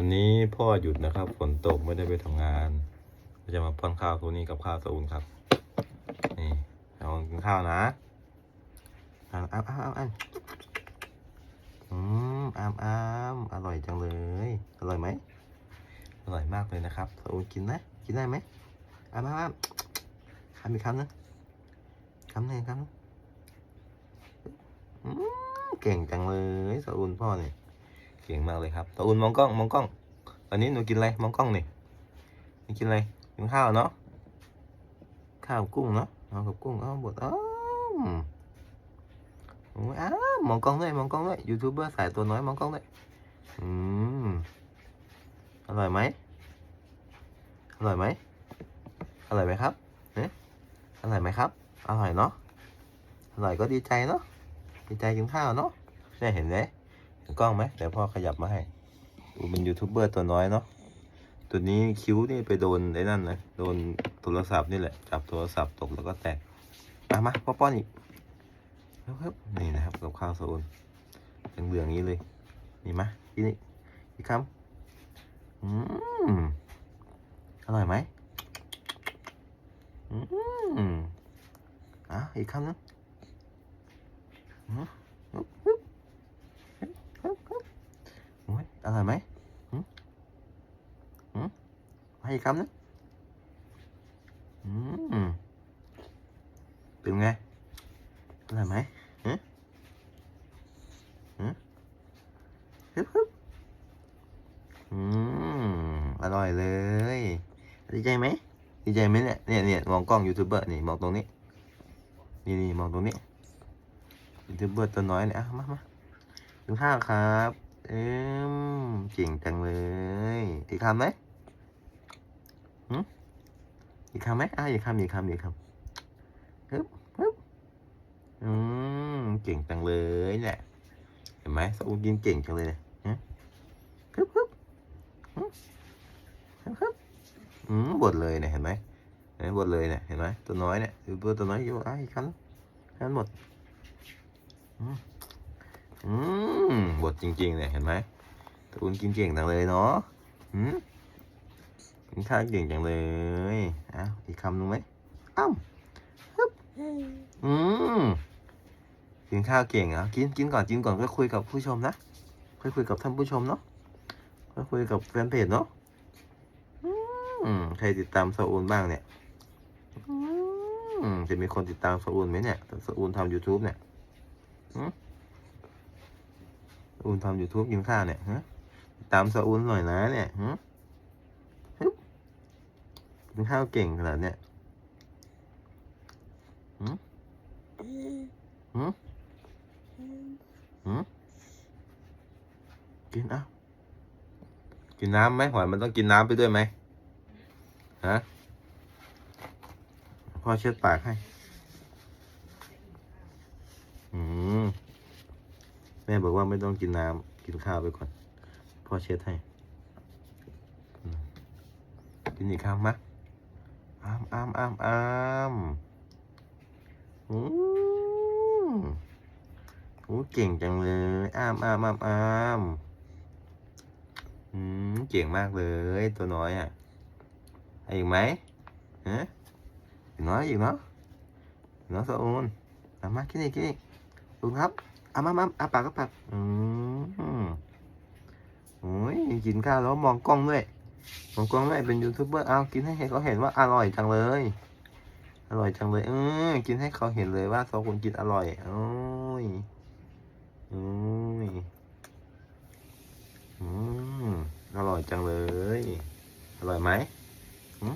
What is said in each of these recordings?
วันนี้พ่อหยุดนะครับ ฝนตกไม่ได้ไปทำงานก็จะมาป้อนข้าวตัวนี้กับข้าวสอุ่นครับ นี่เอากินข้าวนะอ้ามอ้ามอ้ามอ้ามอืมอ้ามอ้ามอร่อยจังเลย อร่อยไหมอร่อยมากเลยนะครับสอุ่นกินนะ กินได้ไหมอ้ามอ้ามอ้ามคำอีกคำนึงคำหนึ่งคำนึงอืมเก่งจังเลยสอุ่นพ่อเนี่ย เก่งมากเลยครับตาอุ่นมองกล้องมองกล้องวันนี้หนูกินอะไรมองกล้องนี่หนูกินอะไรกินข้าวเนาะข้าวกุ้งเนาะเอากับกุ้งเอาบดอ้าวอ้ยอ้าวมองกล้องด้วยมองกล้องด้วยยูทูบเบอร์สายตัวน้อยมองกล้องด้วยอืมอร่อยไหมอร่อยไหมอร่อยไหมครับเนี่ยอร่อยไหมครับอร่อยเนาะอร่อยก็ดีใจเนาะดีใจกินข้าวเนาะเนี่ยเห็นไหม กล้องไหมเดี๋ยวพ่อขยับมาให้ดูเป็นยูทูบเบอร์ตัวน้อยเนาะตัวนี้คิ้วนี่ไปโดนไอ้นั่นนะโดนโทรศัพท์นี่แหละ จับโทรศัพท์ตกแล้วก็แตกมามาพ่อป้อนอีกครับนี่นะครับกับข้าวโซนเหลืองๆนี้เลยนี่มากินอีกอีกคำอืมอร่อยไหมอืมอะอีกคำนึงอืม โอ้ยอ ร่อยไหมหืมหืมให้อีกคำนึงอืมเป็นไงอร่อยไหมหืมหืมฮึบฮึบอืมอร่อยเลย ดีใจไหมดีใจไหมเนี่ยเนี่ยเนี่ยมองกล้องยูทูบเบอร์นี่มองตรงนี้ นี่นี่มองตรงนี้ยูทูบเบอร์ตัวน้อยเนี่ยมามากินข้าวครับ เอ็มเก่งจังเลย อีกคำไหมหืมอีกคำไหมอะอีกคำอีกคำอีกคำฮึบฮึบอืมเก่งจังเลยเนี่ยเห็นไหมสอูกินเก่งจังเลยนะฮึบฮึบฮึบฮึบฮึบอืมบดเลยเนี่ยเห็นไหมเห็นไหมบดเลยเนี่ยเห็นไหมตัวน้อยเนี่ยตัวตัวน้อยอยู่อะอีกคำคำหมดอืม อืมบดจริงๆเนี่ยเห็นไหมตะอุนกินเก่งจังเลยเนาะอืมกินข้าวเก่งจังเลยอ้าวอีกคำหนึงไหมอ้าวฮึบอืมกินข้าวเก่งเหรอะกินกินก่อนกินก่อนก็คุยกับผู้ชมนะค่อยคุยกับท่านผู้ชมเนาะค่อยคุยกับแฟนเพจเนาะอืมใครติดตามซาอูนบ้างเนี่ยอืมจะมีคนติดตามซาอูนไหมเนี่ยซาอูนทำ YouTube เนี่ยอู นทำยูทูบกินข้าวเนี่ยฮะตามสะอูนหน่อยนะเนี่ยฮะกินข้าวเก่งขนาดเนี้ยหืมหืมหืมกินอะกินน้ำไหมหอยมันต้องกินน้ำไปด้วยไหมฮะพ่อเช็ดปากให้ อืม แม่บอกว่าไม่ต้องกินน้ำกินข้าวไปก่อนพ่อเช็ดให้กินอีกครั้งมะอ้ามอ้ามอ้ามอ้ามอืมโอ้เก่งจังเลยอ้ามอ้ามอ้ามอ้ามอืมเก่งมากเลยตัวน้อยอะอีกไหมฮะอีกน้อยอีกเนาะอีกเนาะสะอูนเอามากินอีกกินอีกดูครับ อามามาอาปากก็ปากอืมโอ้ยกินข้าวแล้วมองกล้องด้วยมองกล้องด้วยเป็นยูทูบเบอร์เอากินให้เขาเห็นว่าอร่อยจังเลย อร่อยจังเลยเออกินให้เขาเห็นเลยว่าสองคนกินอร่อยโอ้ยโอ้ยอืมอร่อยจังเลย อร่อยไหมหืม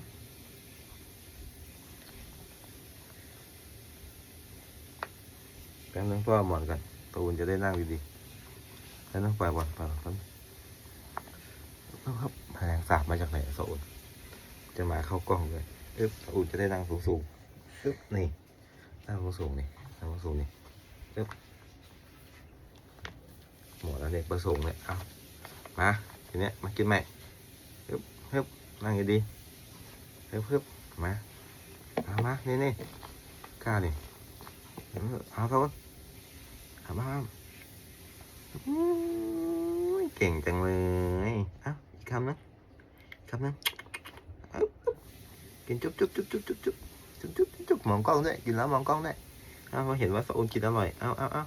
แป๊บนึงพ่อหมอนกัน ตูนจะได้นั่งดีๆแล้วนั่งไปบอลไปบอลครับแมงสาบมาจากไหนโซนจะมาเข้ากล้องเลยอึ๊บตูนจะได้นั่งสูงๆอึ๊บนี่นั่งสูงๆนี่นั่งสูงๆนี่อึ๊บหมดแล้วเด็กประสงค์เลยเอามาทีเนี้ยมากินใหม่อึ๊บฮึบนั่งดีๆฮึบฮึบมาเอามานี่นี่กล้านี่เอาเท่า ถามว่าเก่งจังเลยเอ้าคำนึงคำนึงเอากินจุ๊บจุ๊บจุ๊บจุ๊บจุ๊บจุ๊บจุ๊บจุ๊บจุ๊บมองกล้องด้วยกินแล้วมองกล้องด้วยเอาเขาเห็นว่าสะอุนกินอร่อยเอาเอาเอา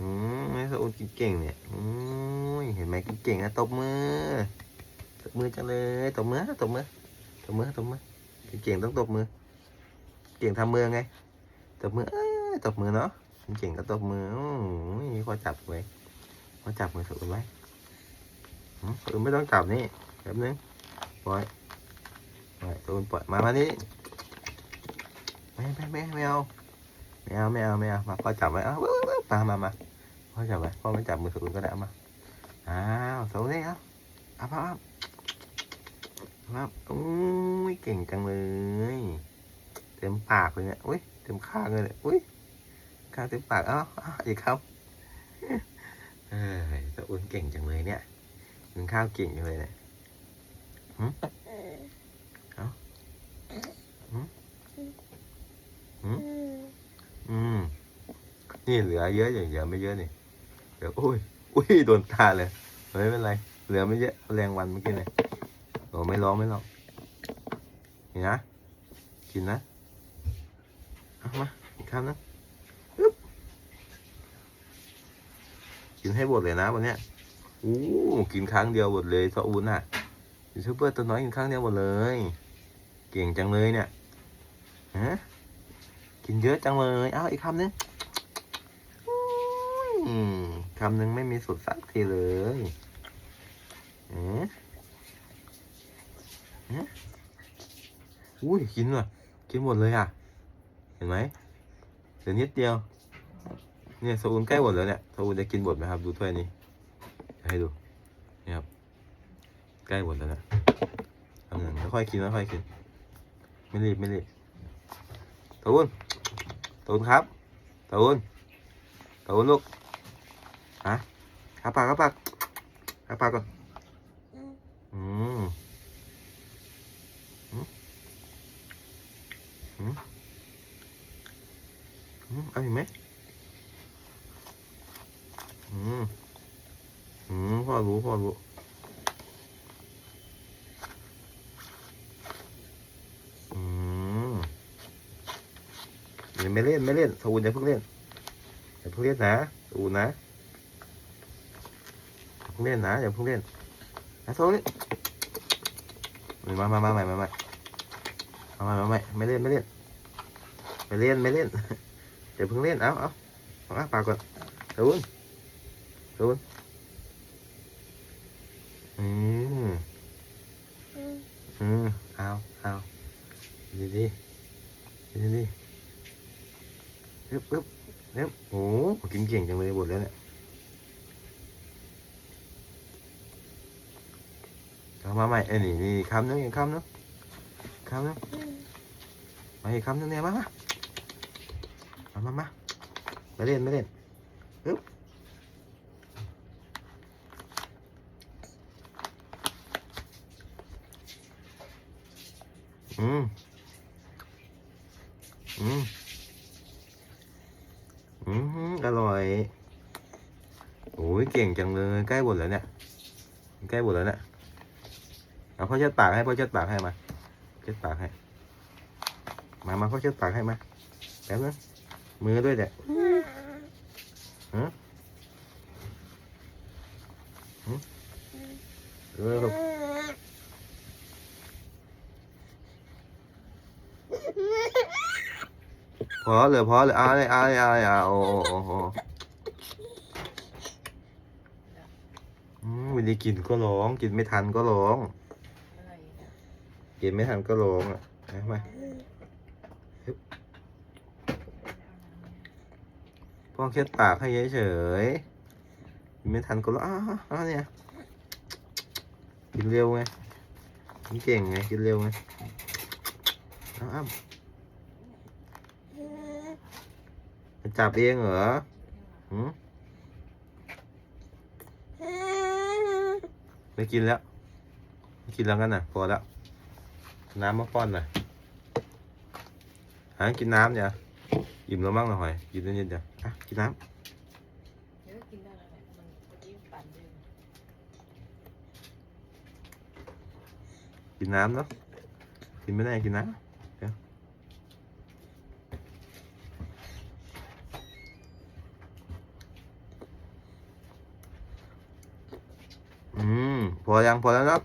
อืมให้สอุนกินเก่งเนี่ยอืมเห็นไหมกินเก่งนะตบมือตบมือจังเลยตบมือตบมือตบมือตบมือกินเก่งต้องตบมือ เก่งทำมือไงตบมือตบมือเนาะ เก่งก็ตบมือโอ้ยพอจับไว้พอจับมือสะอุนไว้อืมไม่ต้องจับนี่แป๊บนึงปล่อยปล่อยตัวปล่อยมามานี่ไม่ไม่ไม่ไม่เอาไม่เอาไม่เอาไม่เอามาพอจับไว้เอาเว้ยเว้ยมามามาพ่อจับไว้พ่อไม่จับมือสุนก็ได้มาอ้าวสูนี่เอาเอาเอาเอาเอาโอ้ยเก่งจังเลย เต็มปากเลยเนี่ยอุ้ยเต็มข้างเลยเนี่ยอุ้ย ข้างเต็มปากอ้าเอาอีกครับเอ้ยสอุ่นเก่งจังเลยเนี่ยกินข้าวเก่งจังเลยเนี่ยหืมเอาหืมหืมอืมนี่เหลือเยอะอย่างเดียวไม่เยอะนี่เดี๋ยวอุ้ยอุ้ยโดนตาเลยไม่เป็นไร เหลือไม่เยอะแรงวันเมื่อกี้เลยโอ้ไม่ร้องไม่ร้องนี่นะกินนะเอามาอีกคำนะอึ๊บ กินให้หมดเลยนะวันเนี้ยอู้กินครั้งเดียวหมดเลยซออูนอะยูทูบเบอร์ตัวน้อยกินครั้งเดียวหมดเลย เก่งจังเลยเนี่ยฮะกินเยอะจังเลยอ้าวอีกคำนึงคำนึงไม่มีสุดสักทีเลยเอ๊ะเอ๊ะอุ้ยกินว่ะกินหมดเลยอะ เห็นไหมเหลือนิดเดียว เนี่ยซอูนใกล้หมดแล้วเนี่ยซอูนจะกินหมดไหมครับ ดูถ้วยนี้ให้ดูนี่ครับใกล้หมดแล้วนะทำหนึ่งค่อยๆกินค่อยๆกิน ไม่รีบไม่รีบตูนตูนครับตูนตูนลูกฮะข้าปากข้าปากข้าปากก่อนอืมอืมอืมอืมเอาอีกไหม อืมอืมพ่อรู้พ่อรู้อืมอย่าไม่เล่นไม่เล่นสูนอย่าเพิ่งเล่นอย่าเพิ่งเล่นนะสูนนะอย่าเพิ่งเล่นนะอย่าเพิ่งเล่นนะโซนี่มามามาใหม่มาใหม่มาใหม่มาใหม่ไม่เล่นไม่เล่นไม่เล่นไม่เล่นอย่าเพิ่งเล่นเอาเอาเอาอ้าปากก่อนสูน สูนอืมอืมเอาเอาดีดีดีดีปึ๊บปึ๊บเร็วโอ้โหกินเก่งจังเลยหมดแล้วเนี่ยเอามาใหม่เอ้ยนี่นี่คำนึงอีกคำนึงคำนึงมาอีกคำนึงเนี่ยมามามามามาไม่เล่นไม่เล่นปึ๊บ อืม อืม อืม อร่อยโอ้ยเก่งจังเลย ใกล้หมดแล้วเนี่ย ใกล้หมดแล้วเนี่ยเอาพ่อเช็ดปากให้พ่อเช็ดปากให้มาเช็ดปากให้ มามาพ่อเช็ดปากให้มาแป๊บนึงมือด้วยเนี่ยฮะฮะเออ พอเลยพอเลยเอาเลยเอาเลยเอาเลยเอาโอ้โอ้โอ้โอ้อืมวันนี้กินก็ร้อง กินไม่ทันก็ร้อง กินไม่ทันก็ร้องอะมาพ่อแค่ปากให้เฉยๆกินไม่ทันก็ร้องอ้าวเนี่ย กินเร็วไงกินเก่งไง กินเร็วไงอ้าว จับเองเหรอหืมไม่กินแล้วไม่กินแล้วกันน่ะพอแล้ว น้ำมาป้อนหน่อยหากินน้ำเนี่ยอิ่มแล้วมั้งหน่อยกินนิดเดียวอะกินน้เดี๋ยวก็กินได้แล้วแหละมันเมื่อกี้ปั่นเองกินน้ำเนาะกินไม่ได้กินน้ำเดี๋ยวอืม พอยังพอแล้วเนาะ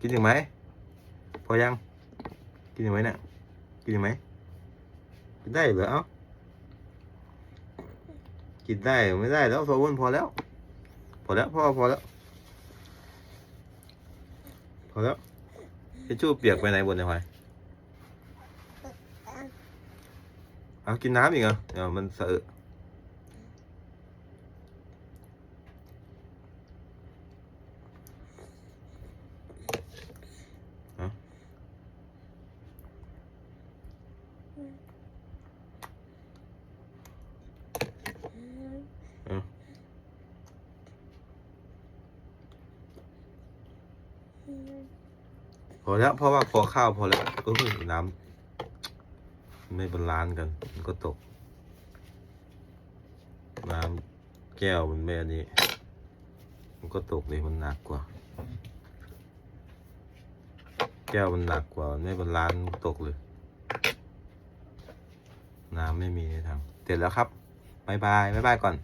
กินอีกไหม พอยัง กินอีกไหมเนี่ย กินอีกไหม กินได้เหรอเอ้า กินได้ไม่ได้แล้วโซวนพอแล้ว พอแล้วพ่อพอแล้ว พอแล้วทิชชู่เปียกไปไหนบนเนี่ยพายเอากินน้ำอีกเหรอเดี๋ยวมันสะอึกเอาพ อแล้วเพราะว่าพอข้าวพอแล้วก็เพิ่งน้ำไม่บาลานซ์กันมันก็ตก น้ำแก้วมันไม่อันนี้ มันก็ตกเลยมันหนักกว่า แก้วมันหนักกว่าไม่บาลานซ์มันตกเลย น้ำไม่มีในถังเสร็จแล้วครับบายบายบายบายก่อน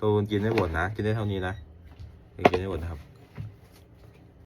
ตูนกินได้หมดนะ กินได้เท่านี้นะกินได้หมดนะครับ